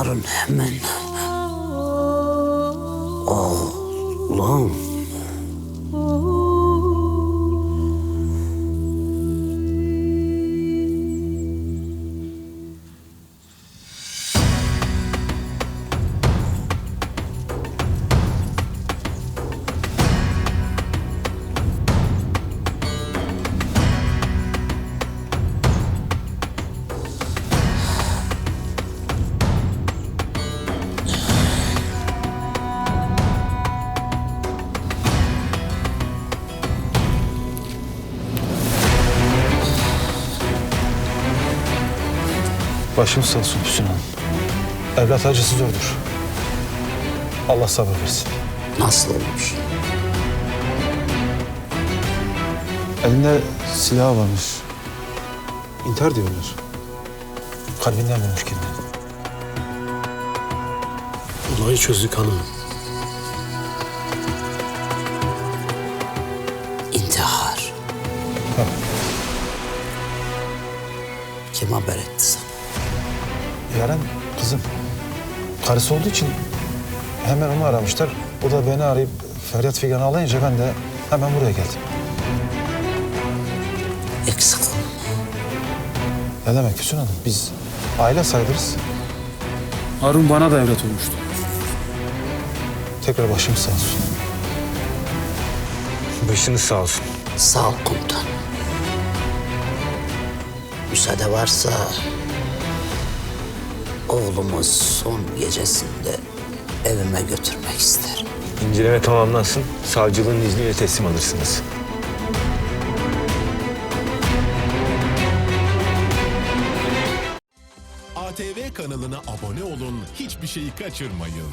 Harun hemen. Oğlum. Başımız sağ olsun Füsun Hanım. Evlat acısı zordur. Allah sabır versin. Nasıl olmuş? Elinde silah varmış. İntihar diyorlar. Kalbinden vurmuş kendini. Olayı çözdük hanım. İntihar. Ha. Kim haber etti sana? Yaren kızım. Karısı olduğu için hemen onu aramışlar. O da beni arayıp feryat figan ağlayınca ben de hemen buraya geldim. Eksik olma. Ne demek Füsun Hanım? Biz aile sayılırız. Harun bana da evlat olmuştu. Tekrar başımız sağ olsun. Başınız sağ olsun. Sağ ol komutan. Müsaade varsa oğlumu son gecesinde evime götürmek isterim. İnceleme tamamlansın. Savcılığın izniyle teslim alırsınız. ATV kanalına abone olun, hiçbir şeyi kaçırmayın.